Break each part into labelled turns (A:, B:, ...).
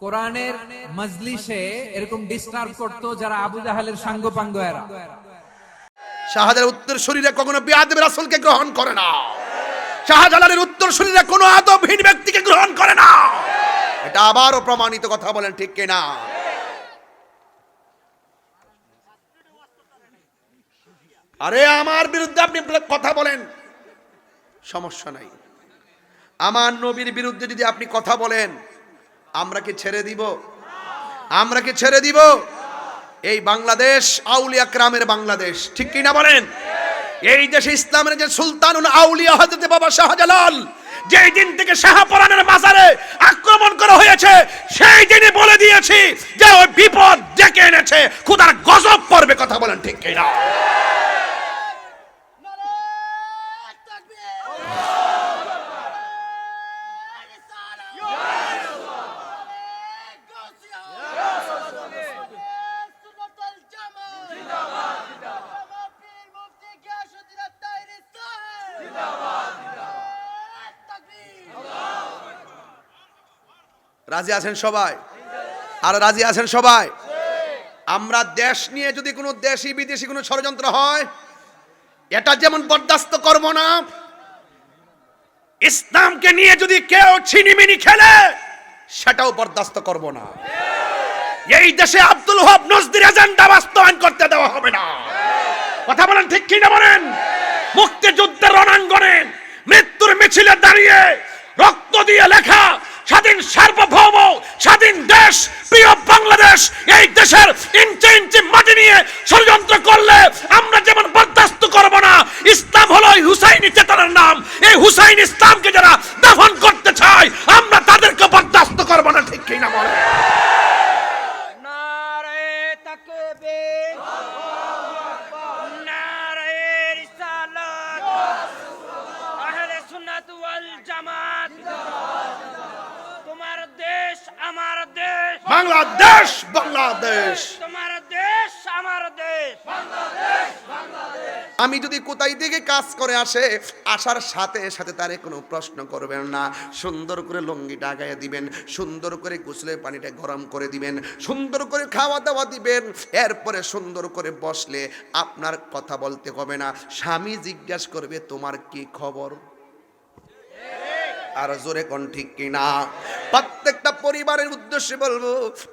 A: কোরআনের মজলিসে এরকম ডিস্টার্ব করতো যারা আবু জাহালের সাঙ্গ পাঙ্গ এরা
B: শাহজালালের উত্তর শরীরে কখনো বিয়াদব রাসূলকে গ্রহণ করে না। শাহজালালের উত্তর শরীরে কোনো আদবহীন ব্যক্তিকে গ্রহণ করে না। এটা আবারও প্রমাণিত কথা বলেন ঠিক কিনা? আরে, আমার বিরুদ্ধে আপনি কথা বলেন। সমস্যা নাই। আমার নবীর বিরুদ্ধে যদি আপনি কথা বলেন আমরা কি ছেড়ে দিব? আমরা কি ছেড়ে দিব? এই বাংলাদেশ, আউলিয়া ক্রামের বাংলাদেশ, ঠিক কি না বলেন? এই দেশে ইসলামের যে সুলতানুল আউলিয়া হযরত বাবা শাহজালাল, যেই দিন থেকে শাহপরানের মাজারে আক্রমণ করা হয়েছে, সেই দিনই বলে দিয়েছি যে ওই বিপদ ডেকে এনেছে, খুদার গজব পড়বে কথা বলেন, ঠিক কি রাজি আছেন সবাই? আর রাজি আছেন সবাই? আমরা দেশ নিয়ে যদি কোনো দেশি বিদেশি কোনো ষড়যন্ত্র হয়, এটা যেমন বরদাস্ত করব না, ইসলামকে নিয়ে যদি কেউ ছিনিমিনি খেলে, সেটাও বরদাস্ত করব না। এই দেশে আব্দুল হক নজদির এজেন্ডা বাস্তবায়ন করতে দেওয়া হবে না। কথা বলেন ঠিক কি না বলেন? মুক্তিযুদ্ধের রণাঙ্গনে মৃত্যুর মিছিলে দাঁড়িয়ে রক্ত দিয়ে লেখা স্বাধীন সার্বভৌম, স্বাধীন দেশ, প্রিয় বাংলাদেশ, এই দেশের ইঞ্চি ইঞ্চি মাটি নিয়ে ষড়যন্ত্র করলে আমরা যেমন বরদাস্ত করব না, ইসলাম হলো হুসাইনি চেতনার নাম। এই হুসাইন ইসলামকে যারা আমি যদি কোথায় থেকে কাজ করে আসে, আসার সাথে সাথে তারে কোনো প্রশ্ন করবেন না। সুন্দর করে লঙ্গিটা আগায় দিবেন, সুন্দর করে গোসলের পানিটা গরম করে দিবেন, সুন্দর করে খাওয়া দাওয়া দিবেন। এরপরে সুন্দর করে বসলে আপনার কথা বলতে হবে না। স্বামী জিজ্ঞাসা করবে, তোমার কি খবর? আর জোরে কোন ঠিক কিনা? প্রত্যেকটা পরিবারের উদ্দেশ্যে বলব,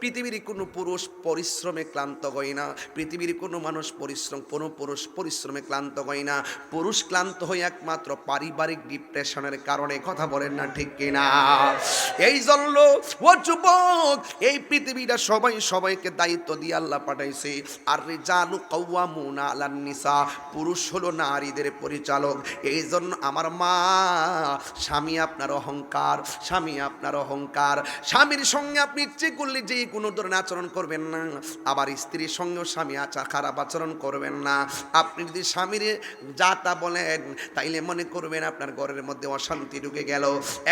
B: পৃথিবীর কোনো পুরুষ পরিশ্রমে ক্লান্ত হয় না। পৃথিবীর কোনো মানুষ পরিশ্রম, কোনো পুরুষ পরিশ্রমে ক্লান্ত হয় না। পুরুষ ক্লান্ত হয় একমাত্র পারিবারিক ডিপ্রেশনের কারণে, কথা বলেন না ঠিক কিনা? এই জন্য ও যুবক, এই পৃথিবীটা সবাই সবাইকে দায়িত্ব দিয়ে আল্লাহ পাঠাইছে। আর রিজালু কওয়ামুনা আলান নিসা, পুরুষ হলো নারীদের পরিচালক। এই জন্য আমার মা, স্বামী আপনার অহংকার, স্বামী আপনার অহংকার। স্বামীর সঙ্গে আপনি ইচ্ছে করলে যে কোনো ধরনের আচরণ করবেন না। আবার স্ত্রীর সঙ্গেও স্বামী আচার খারাপ আচরণ করবেন না। আপনি যদি স্বামীর যা তা বলেন, তাইলে মনে করবেন আপনার ঘরের মধ্যে অশান্তি ঢুকে গেল।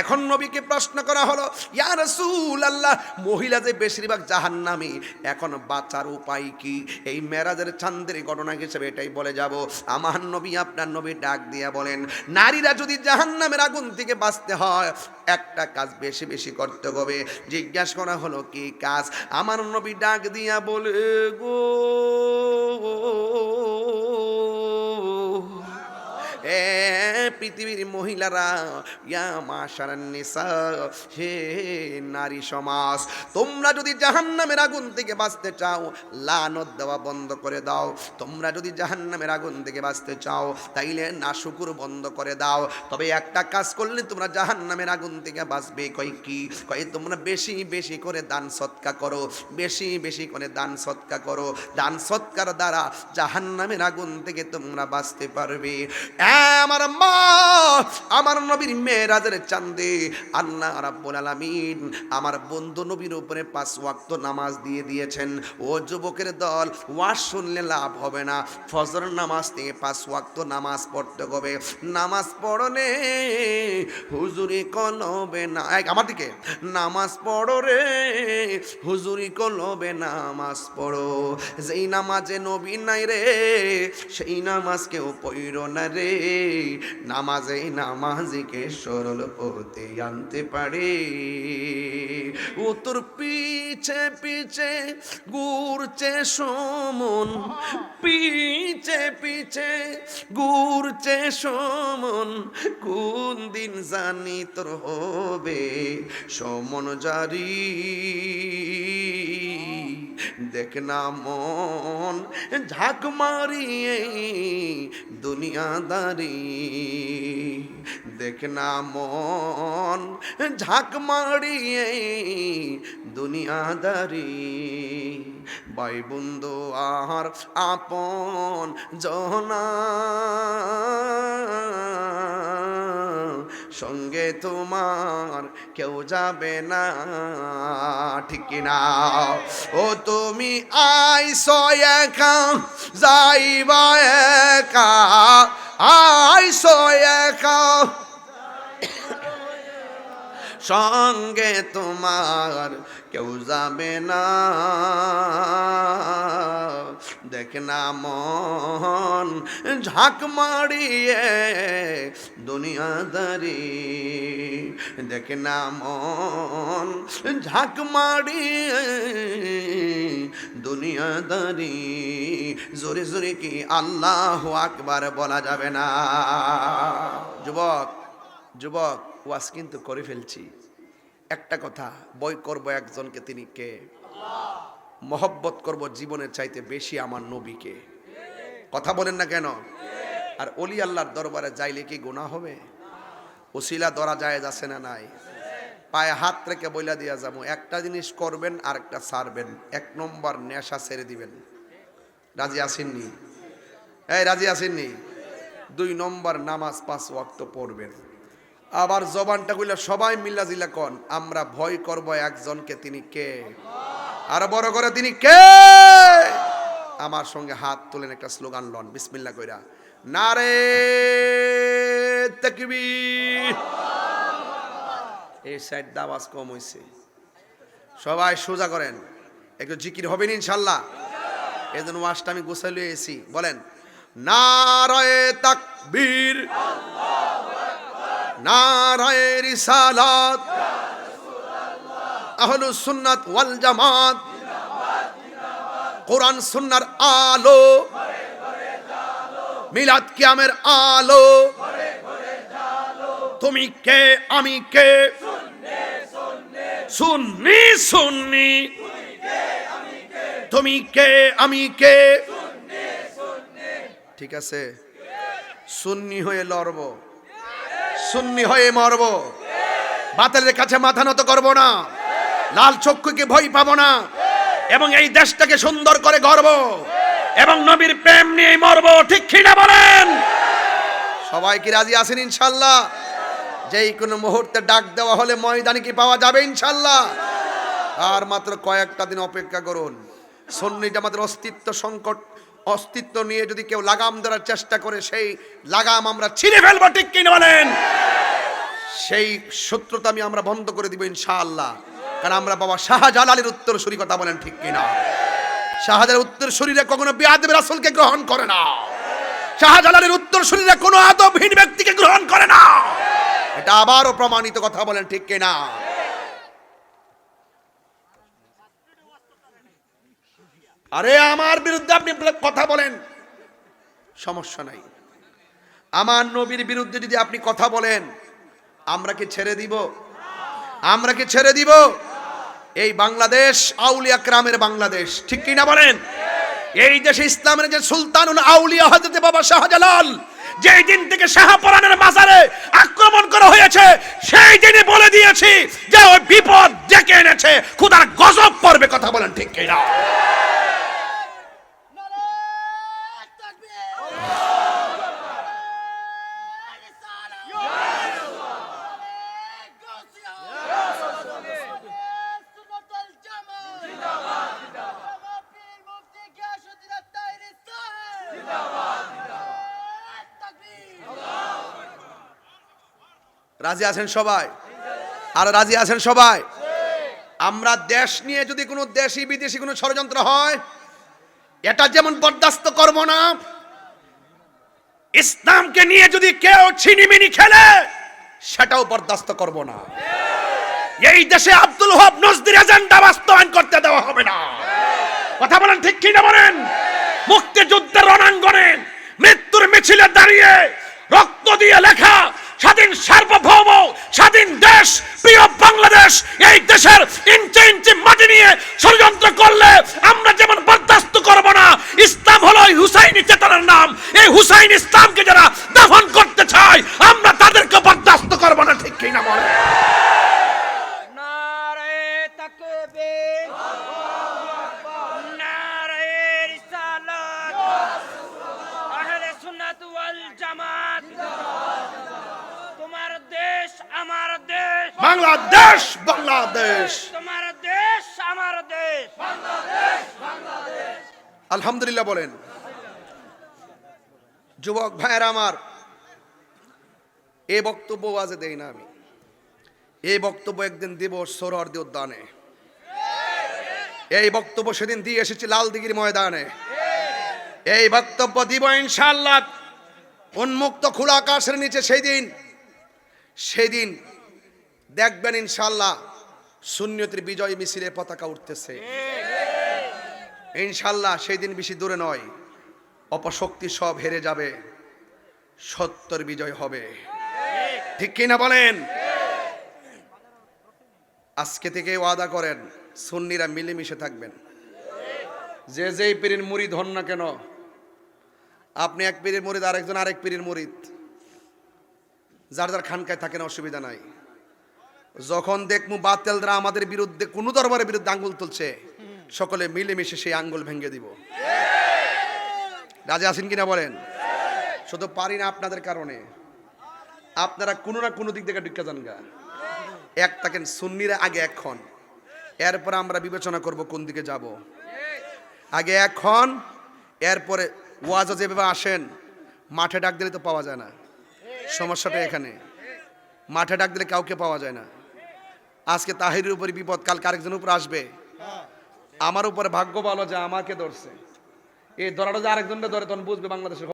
B: এখন নবীকে প্রশ্ন করা হলো, ইয়া রাসূল আল্লাহ মহিলা যে বেশিরভাগ জাহান্নামী, এখন বাঁচার উপায় কি? এই মেরাজের চান্দের ঘটনা হিসেবে এটাই বলে যাব। আমার নবী আপনার নবী ডাক দিয়া বলেন, নারীরা যদি জাহান্নামের আগুন থেকে বাঁচতে হয়, একটা কাজ বেশি বেশি করতে হবে। জিজ্ঞাসা করা হলো কি কাজ? আমার নবী ডাক দিয়া বলে গো পৃথিবীর মহিলারা, ইয়া মাশারান নিসা, হে নারী সমাজ, তোমরা যদি জাহান্নামের আগুন থেকে বাঁচতে চাও, লানত দেওয়া বন্ধ করে দাও। তোমরা যদি জাহান্নামের আগুন থেকে বাঁচতে চাও, তাইলে নাশুকুর বন্ধ করে দাও। তবে একটা কাজ করলে তোমরা জাহান্নামের আগুন থেকে বাঁচবে। কই কি? কই তোমরা বেশি বেশি করে দান সৎকা করো, বেশি বেশি করে দান সৎকা করো। দান সৎকার দ্বারা জাহান্নামের আগুন থেকে তোমরা বাঁচতে পারবে। আমার মা আমার নবীর মেয়েরাজের চান্দে আল্লাহ রাব্বুল আলামিন আমার বন্ধু নবীর উপরে পাঁচ ওয়াক্ত নামাজ দিয়ে দিয়েছেন। ও যুবকের দল ওয়াজ শুনলে লাভ হবে না। ফজর নামাজ থেকে পাঁচ ওয়াক্ত নামাজ পড়তে হবে। নামাজ পড়নে হুজুরি কলবে না। এক, আমার দিকে। নামাজ পড়ো রে। হুজুরি কলবে নামাজ পড়ো। যেই নামাজে নবী নাই রে, সেই নামাজ কেউ পইর না রে। নামাজে নামাজিকে সরল পথে আনতে পারে। ও তোর পিছে পিছে ঘুরছে সমন। পিছে পিছে ঘুরছে সমন। কোন দিন জানি তোর হবে সমন জারি। দেখ না মন ঝাঁক মারিয়ে দুনিয়াদারি দেখ না মন ঝাঁক মারিয়ে দুনিয়াদারি ভাই বন্ধু আর আপন জনা। সঙ্গে তোমার কেউ যাবে না। ঠিক না ও তুমি আইস একা, যাইবা একা। আইস একা। সঙ্গে তোমার কেউ যাবে না। দেখ না মন ঝাঁক মারিয়ে দুনিয়াদারি দেখ না মন ঝাঁক মারিয়ে দুনিয়াদারি জোরে জোরে কি আল্লাহ আকবার বলা যাবে না? যুবক যুবক ওয়াজ কিন্তু করে ফেলছি। একটা কথা, বই করব একজনকে তিনি কে? মহব্বত করব জীবনের চাইতে বেশি আমার নবীকে। কথা বলেন না কেন? আর অলি আল্লাহর দরবারে যাইলে কি গুণা হবে? ওসিলা ধরা যায় আছে না নাই? পায়ে হাত রেখে বইলা দিয়া যাব। একটা জিনিস করবেন আর একটা ছাড়বেন এক নম্বর নেশা ছেড়ে দিবেন। রাজি আসেননি এই, রাজি আসেননি দুই নম্বর নামাজ পাঁচ ওয়াক্ত পড়বেন। আবার জবানটা কইলা সবাই মিল্লা জিলা কন, আমরা ভয় করব একজনকে তিনি কে? আর বড় করে তিনি কে? আমার সঙ্গে হাত তুলেন একটা স্লোগান লন বিসমিল্লা কইরা। নারে তাকবীর। এই সাইড দাওয়াজ কম হইছে। সবাই সোজা করেন, একটু জিকির হবেন ইনশাল্লাহ। এই জন্য ওয়াজটা আমি লিয়ে এসি, বলেন নারায়ে তাকবীর। নারায়ে রিসালাত। আহলু সুন্নাত ওয়াল জামাত। কোরআন সুন্নার আলো। মিলাদ কিয়ামের আলো। তুমি কে, আমি কে? সুন্নি সুন্নি। তুমি কে, আমি কে? ঠিক আছে? সুন্নি হয়ে লড়ব। সুন্নি হয়ে মরব। বাতিলের কাছে মাথা নত করব না। লাল চক্ষুকে ভয় পাবো না। এবং এই দেশটাকে সুন্দর করে গর্ব এবং নবীর প্রেম নিয়ে মরব, ঠিক কিনা বলেন? সবাই কি রাজি আছেন ইনশাল্লাহ? যেই কোনো মুহূর্তে ডাক দেওয়া হলে ময়দানে কি পাওয়া যাবে ইনশাল্লাহ? আর মাত্র কয়েকটা দিন অপেক্ষা করুন। সন্নিটা আমাদের অস্তিত্ব সংকট অস্তিত্ব নিয়ে যদি কেউ লাগাম ধরার চেষ্টা করে, সেই লাগাম আমরা ছিঁড়ে ফেলব, ঠিক কিনে বলেন? সেই শত্রুতা আমি আমরা বন্ধ করে দিব ইনশাআল্লাহ। কারণ আমরা বাবা শাহজালালের উত্তর সুরি কথা বলেন, ঠিক কিনা? শাহজালালের উত্তর শরীরে কখনো বিয়াদব রাসূলকে গ্রহণ করে না। শাহজালালের উত্তর শরীরে কোনো আদবহীন ব্যক্তিকে গ্রহণ করে না। এটা আবারও প্রমাণিত কথা বলেন, ঠিক কিনা? আরে আমার বিরুদ্ধে আপনি কথা বলেন। সমস্যা নাই। আমার নবীর বিরুদ্ধে যদি আপনি কথা বলেন, আমরা কি ছেড়ে দিব? আমরা কি ছেড়ে দিব? এই বাংলাদেশ, আউলিয়া ক্রামের বাংলাদেশ, ঠিক কি না বলেন? এই দেশে ইসলামের যে সুলতানুল আউলিয়া হজরত বাবা শাহজালাল, যেই দিন থেকে শাহপরানের মাজারে আক্রমণ করা হয়েছে, সেই দিনই বলে দিয়েছি যে ওই বিপদ ডেকে এনেছে খুদার গজব পড়বে কথা বলেন ঠিক কি না
C: নারে তাকবীর
B: রাজি আছেন সবাই? আর রাজি আছেন সবাই? আমরা দেশ নিয়ে যদি কোনো দেশি বিদেশি কোনো ষড়যন্ত্র হয়, এটা যেমন বরদাস্ত করব না, ইসলামকে নিয়ে যদি কেউ ছিনিমিনি খেলে, সেটাও বরদাস্ত করব না। এই দেশে আব্দুল হক নজদির এজেন্ডা বাস্তবায়ন করতে দেওয়া হবে না। কথা বলেন ঠিক কি না বলেন? মুক্তিযুদ্ধের রণাঙ্গনে মৃত্যুর মিছিলে দাঁড়িয়ে রক্ত দিয়ে লেখা স্বাধীন সার্বভৌম, স্বাধীন দেশ, প্রিয় বাংলাদেশ, এই দেশের ইঞ্চি ইঞ্চি মাটি নিয়ে ষড়যন্ত্র করলে আমরা যেমন বরদাস্ত করব না, ইসলাম হলো হুসাইনি চেতনার নাম। এই হুসাইন ইসলামকে যারা আলহামদুলিল্লাহ বলেন। যুবক ভাইয়ের আমার এই বক্তব্য আজে দেই না আমি। এই বক্তব্য একদিন দিব সরোয়ার্দি উদ্যানে। এই বক্তব্য সেদিন দিয়ে এসেছি লাল দিঘির ময়দানে। এই বক্তব্য দিব ইনশাল্লাহ উন্মুক্ত খোলা আকাশের নিচে সেই দিন সেই দিন দেখবেন ইনশাল্লাহ শূন্যতির বিজয় মিছিলে পতাকা উঠতেছে। ইনশাল্লাহ সেই দিন বেশি দূরে নয়। অপশক্তি সব হেরে যাবে। সত্যর বিজয় হবে। ঠিক কিনা বলেন? আজকে থেকে ওয়াদা করেন, সুন্নিরা মিলেমিশে থাকবেন। যে যেই পীরের মুরিদ হন না কেন, আপনি এক পীরের মুরিদ, আরেকজন আরেক পীরের মুরিদ। যার যার খানকায় থাকেন অসুবিধা নাই। যখন দেখমু বাতেলরা আমাদের বিরুদ্ধে, কোন দরবারের বিরুদ্ধে আঙ্গুল তুলছে সকলে মিলেমিশে সেই আঙ্গুল ভেঙে দিব। রাজা আছেন কিনা বলেন? শুধু পারি না আপনাদের কারণে। আপনারা কোনো না কোনো দিক থেকে ঢুকে যান গা। এক থাকেন সুন্নিরা, আগে এখন এরপরে আমরা বিবেচনা করব কোন দিকে যাব। আগে এখন এরপরে ওয়াজা যেভাবে আসেন, মাঠে ডাক দিলে তো পাওয়া যায় না। সমস্যাটা এখানে। মাঠে ডাক দিলে কাউকে পাওয়া যায় না। আজকে তাহিরের উপরে বিপদ, কালকে আরেকজনের উপর আসবে। আমার উপরে ভাগ্য ভালো যে আমাকে ধরছে। এই ধরাটা যে আরেকজনটা ধরে তখন বুঝবে বাংলাদেশের